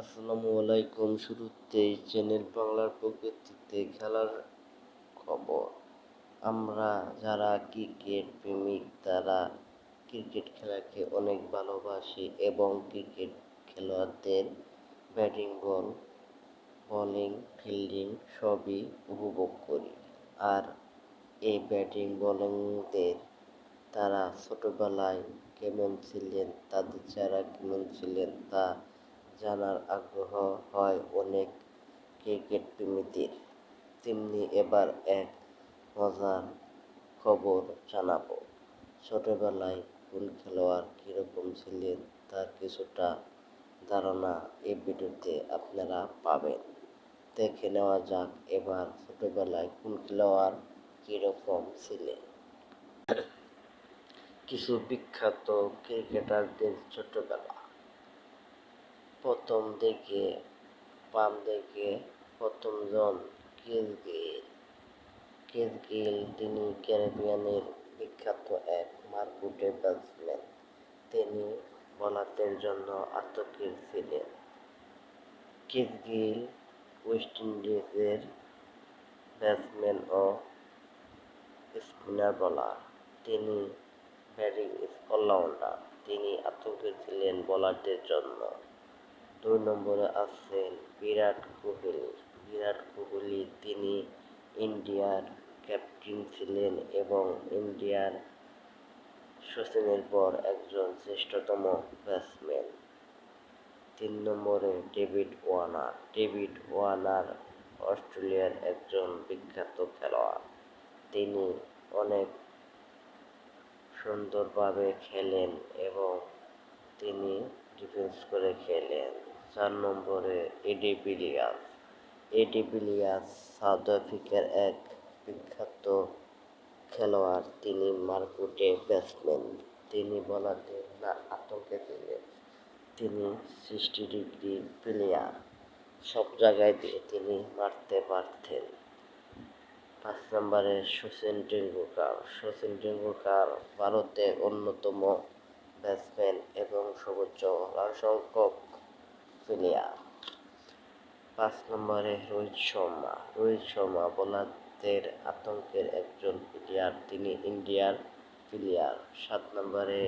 আসসালামু আলাইকুম। শুরুতেই চ্যানেল বাংলার প্রকৃতিতে খেলার খবর। আমরা যারা ক্রিকেট প্রেমিক, তারা ক্রিকেট খেলাকে অনেক ভালোবাসি এবং ক্রিকেট খেলোয়াড়দের ব্যাটিং বল, বলিং, ফিল্ডিং সবই উপভোগ করি। আর এই ব্যাটিং, বলিংদের তারা ছোটোবেলায় কেমন ছিলেন, তাদের যারা কেমন ছিলেন, তা জানার আগ্রহ হয় অনেক ক্রিকেট প্রেমীদের। তেমনি এবার এক মজার খবর জানাব। ছোটবেলায় কোন খেলোয়াড় কীরকম ছিলেন, তার কিছুটা ধারণা এই ভিডিওতে আপনারা পাবেন। দেখে নেওয়া যাক এবার ছোটবেলায় কোন খেলোয়াড় কীরকম ছিলেন। কিছু বিখ্যাত ক্রিকেটারদের ছোটবেলা। প্রথম দিকে বাম দিকে প্রথমজন গেইল কেস তিনি ক্যারিবিয়ানের বিখ্যাত এক মারকুটে ব্যাটসম্যান। তিনি বোলারদের জন্য আতঙ্কের ছিলেন। কেস গেইল ওয়েস্ট ইন্ডিজের ব্যাটসম্যান ও স্পিনার বোলার। তিনি ব্যাটিং অলরাউন্ডার। তিনি আতঙ্কের ছিলেন বোলারদের জন্য। দুই নম্বরে আছেন বিরাট কোহলি। বিরাট কোহলি, তিনি ইন্ডিয়ার ক্যাপ্টেন ছিলেন এবং ইন্ডিয়ার সচিনের পর একজন শ্রেষ্ঠতম ব্যাটসম্যান। তিন নম্বরে ডেভিড ওয়ার্নার। ডেভিড ওয়ার্নার অস্ট্রেলিয়ার একজন বিখ্যাত খেলোয়াড়। তিনি অনেক সুন্দরভাবে খেলেন এবং তিনি ডিফেন্স করে খেলেন। চার নম্বরে এডি বিলিয়াস এডি বিলিয়াস সাউথ আফ্রিকার এক বিখ্যাত খেলোয়াড়, তিনি মারকুটে ব্যাটসম্যান। তিনি বলাতে না আতঙ্কে ছিলেন তিনি সিক্সটি ডিগ্রি প্লেয়ার। সব জায়গায় দিয়ে তিনি মারতে পারতেন। পাঁচ নম্বরে সচিন টেন্ডুলকার সচিন টেন্ডুলকার ভারতের অন্যতম ব্যাটসম্যান এবং সর্বোচ্চ রান সংখ্যক প্লেয়ার পাঁচ নম্বরে রোহিত শর্মা। রোহিত শর্মা বোলারদের আতঙ্কের একজন প্লেয়ার, তিনি ইন্ডিয়ার প্লেয়ার। সাত নম্বরে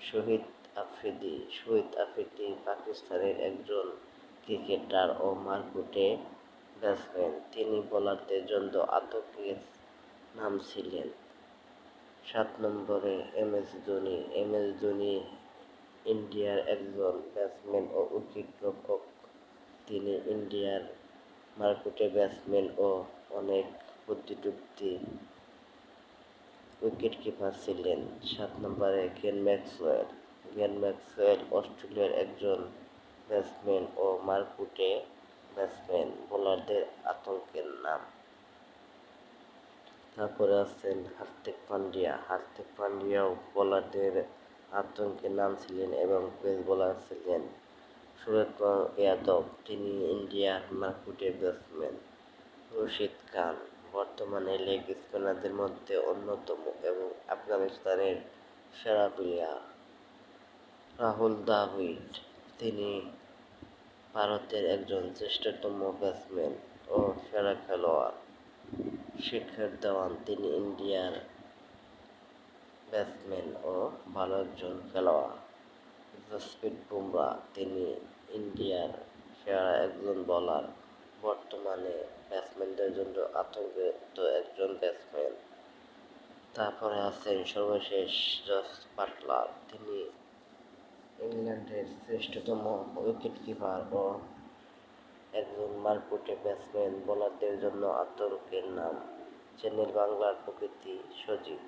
শহীদ আফ্রিদি। শহীদ আফ্রিদি পাকিস্তানের একজন ক্রিকেটার ও মারকুটে ব্যাটসম্যান। তিনি বোলারদের জন্য আতঙ্কের নাম ছিলেন। সাত নম্বরে M S Dhoni. M S Dhoni ইন্ডিয়ার একজন ব্যাটসম্যান ও উইকেটরক্ষক। তিনি ইন্ডিয়ার মারকুটে ব্যাটসম্যান ও অনেক বুদ্ধিটুক্তি উইকেট কিপার ছিলেন। সাত নম্বরে গেন ম্যাক্সওয়েল। গেন ম্যাক্সওয়েল অস্ট্রেলিয়ার একজন ব্যাটসম্যান ও মারকুটে ব্যাটসম্যান। বোলারদের আতঙ্কের নাম। তারপরে আছেন হার্দিক পান্ডিয়া। হার্দিক পান্ডিয়াও বোলারদের আতঙ্কের নাম ছিলেন এবং পেস বোলার ছিলেন। সুরেশ যাদব, তিনি ইন্ডিয়ার মারকুটে ব্যাটসম্যান। রশিদ খান, বর্তমানে লেগ স্পিনারদের মধ্যে অন্যতম এবং আফগানিস্তানের সেরা প্লেয়ার রাহুল দ্রাবিড়, তিনি ভারতের একজন শ্রেষ্ঠতম ব্যাটসম্যান ও সেরা খেলোয়াড়। শিখর ধাওয়ান তিনি ইন্ডিয়ার ব্যাটসম্যান ও ভালো একজন খেলোয়াড়। জসপ্রীত বুমরা, তিনি ইন্ডিয়ার সেরা একজন বোলার। বর্তমানে ব্যাটসম্যানদের জন্য আতঙ্কিত একজন ব্যাটসম্যান। তারপরে আছেন সর্বশেষ জস বাটলার। তিনি ইংল্যান্ডের শ্রেষ্ঠতম উইকেট কিপার ও একজন মারকুটে ব্যাটসম্যান। বোলারদের জন্য আতঙ্কের নাম, চ্যানেল বাংলার প্রকৃতি সজীব।